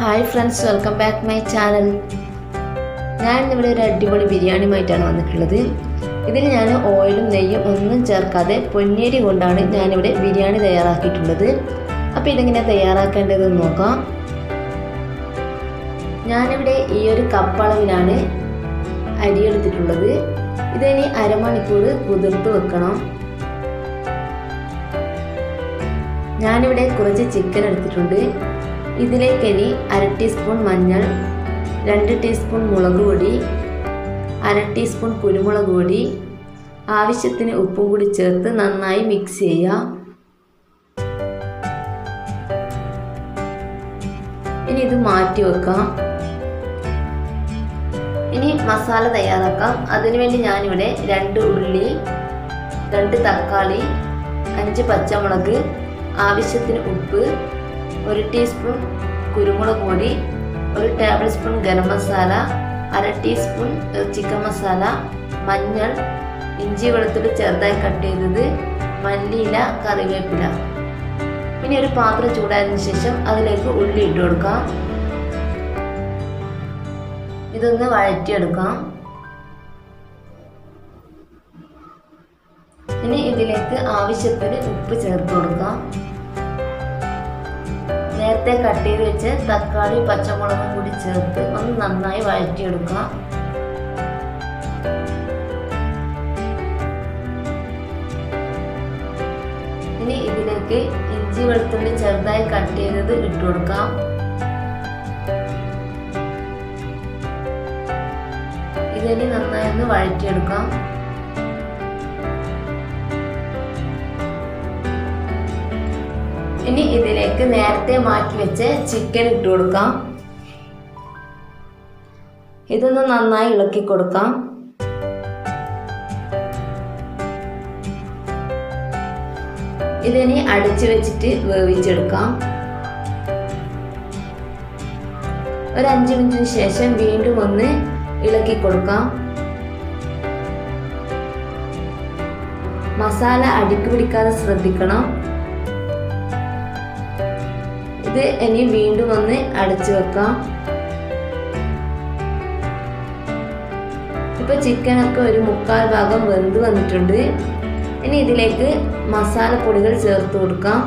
Hi friends welcome back my channel ഞാൻ ഇവിടെ ഒരു അടിപൊളി ബിരിയാണിയുമായിട്ടാണ് വന്നിട്ടുള്ളത്. ഇതിൽ ഞാൻ ഓയിലും നെയ്യും ഒന്നും ചേർക്കാതെ പൊന്നേരി കൊണ്ടാണ് ഞാനിവിടെ ബിരിയാണി തയ്യാറാക്കിയിട്ടുള്ളത്. അപ്പോൾ ഇതെങ്ങനെ തയ്യാറാക്കേണ്ടതെന്ന് നോക്കാം. ഞാനിവിടെ ഈ ഒരു കപ്പളവിലാണ് അരിയെടുത്തിട്ടുള്ളത് ഇതിനി അരമണിക്കൂർ കുതിർത്ത് വെക്കണം. ഞാനിവിടെ കുറച്ച് ചിക്കൻ എടുത്തിട്ടുണ്ട്. ഇതിലേക്ക് ഇനി അര ടീസ്പൂൺ മഞ്ഞൾ രണ്ട് ടീസ്പൂൺ മുളക് പൊടി അര ടീസ്പൂൺ കുരുമുളക് പൊടി. ആവശ്യത്തിന് ഉപ്പും കൂടി ചേർത്ത് നന്നായി മിക്സ് ചെയ്യുക. ഇനി ഇത് മാറ്റി വെക്കാം. ഇനി മസാല തയ്യാറാക്കാം. അതിനുവേണ്ടി ഞാനിവിടെ രണ്ട് ഉള്ളി രണ്ട് തക്കാളി അഞ്ച് പച്ചമുളക് ആവശ്യത്തിന് ഉപ്പ് ഒരു ടീസ്പൂൺ കുരുമുളക് പൊടി ഒരു ടേബിൾ സ്പൂൺ ഗരം മസാല അര ടീസ്പൂൺ ചിക്കൻ മസാല മഞ്ഞൾ ഇഞ്ചി വെളുത്തുള്ളി ചെറുതായി കട്ട് ചെയ്തത് മല്ലിയില കറിവേപ്പില. ഇനി ഒരു പാത്രം ചൂടായതിനു ശേഷം അതിലേക്ക് ഉള്ളി ഇട്ട് കൊടുക്കാം. ഇതൊന്ന് വഴറ്റിയെടുക്കാം. ഇനി ഇതിലേക്ക് ആവശ്യത്തിന് ഉപ്പ് ചേർത്ത് കൊടുക്കാം. നേരത്തെ കട്ട് ചെയ്ത് വെച്ച് തക്കാളി പച്ചമുളകും കൂടി ചേർത്ത് ഒന്ന് നന്നായി വഴറ്റിയെടുക്കാം ഇനി ഇതിലേക്ക് ഇഞ്ചി വെളുത്തുള്ളി ചെറുതായി കട്ട് ചെയ്തത് ഇട്ട് കൊടുക്കാം. ഇതിനി നന്നായി ഒന്ന് വഴറ്റിയെടുക്കാം. ഇനി ഇതിലേക്ക് നേരത്തെ മാറ്റി വെച്ച് ചിക്കൻ ഇട്ട് കൊടുക്കാം. ഇതൊന്ന് നന്നായി ഇളക്കി കൊടുക്കാം. ഇതിനി അടച്ചു വെച്ചിട്ട് വേവിച്ചെടുക്കാം. ഒരു അഞ്ച് മിനിറ്റിന് ശേഷം വീണ്ടും ഒന്ന് ഇളക്കി കൊടുക്കാം. മസാല അടുക്കി പിടിക്കാതെ ശ്രദ്ധിക്കണം. ഇത് ഇനി വീണ്ടും ഒന്ന് അടച്ചു വെക്കാം. ഇപ്പൊ ചിക്കനൊക്കെ ഒരു മുക്കാൽ ഭാഗം വെന്ത് വന്നിട്ടുണ്ട്. ഇനി ഇതിലേക്ക് മസാലപ്പൊടികൾ ചേർത്ത് കൊടുക്കാം.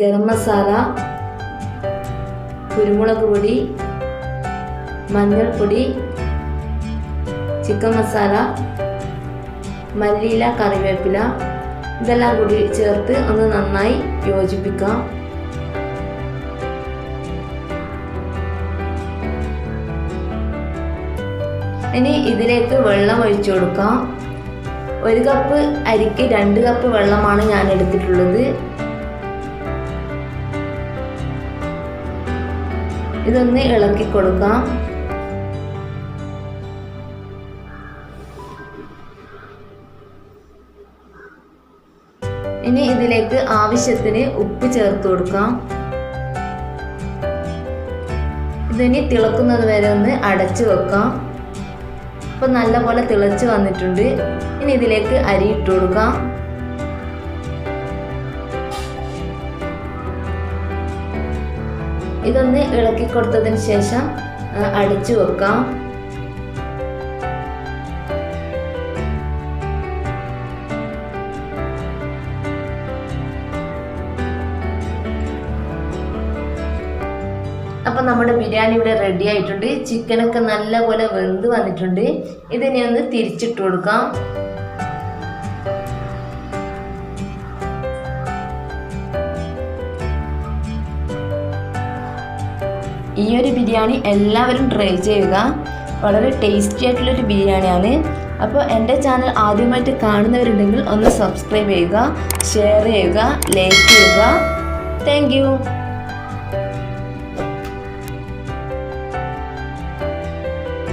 ഗരം മസാല കുരുമുളക് പൊടി മഞ്ഞൾപ്പൊടി ചിക്കൻ മസാല മല്ലിയില കറിവേപ്പില ഇതെല്ലാം കൂടി ചേർത്ത് ഒന്ന് നന്നായി യോജിപ്പിക്കാം. ഇനി ഇതിലേക്ക് വെള്ളം ഒഴിച്ചു കൊടുക്കാം. ഒരു കപ്പ് അരിക്ക് രണ്ട് കപ്പ് വെള്ളമാണ് ഞാൻ എടുത്തിട്ടുള്ളത്. ഇതൊന്ന് ഇളക്കി കൊടുക്കാം. ഇനി ഇതിലേക്ക് ആവശ്യത്തിന് ഉപ്പ് ചേർത്ത് കൊടുക്കാം. ഇതിനി തിളക്കുന്നത് വരെ ഒന്ന് അടച്ചു വെക്കാം. ഇപ്പം നല്ലപോലെ തിളച്ചു വന്നിട്ടുണ്ട്. ഇനി ഇതിലേക്ക് അരി ഇട്ട് കൊടുക്കാം. ഇതൊന്ന് ഇളക്കി കൊടുത്തതിന് ശേഷം അടിച്ചു വെക്കാം. അപ്പം നമ്മുടെ ബിരിയാണി ഇവിടെ റെഡി ആയിട്ടുണ്ട്. ചിക്കനൊക്കെ നല്ലപോലെ വെന്ത് വന്നിട്ടുണ്ട്. ഇതിനെ ഒന്ന് തിരിച്ചിട്ട് കൊടുക്കാം. ഈ ഒരു ബിരിയാണി എല്ലാവരും ട്രൈ ചെയ്യുക. വളരെ ടേസ്റ്റി ആയിട്ടുള്ളൊരു ബിരിയാണിയാണ്. അപ്പോൾ എന്റെ ചാനൽ ആദ്യമായിട്ട് കാണുന്നവരുണ്ടെങ്കിൽ ഒന്ന് സബ്സ്ക്രൈബ് ചെയ്യുക ഷെയർ ചെയ്യുക ലൈക്ക് ചെയ്യുക. താങ്ക്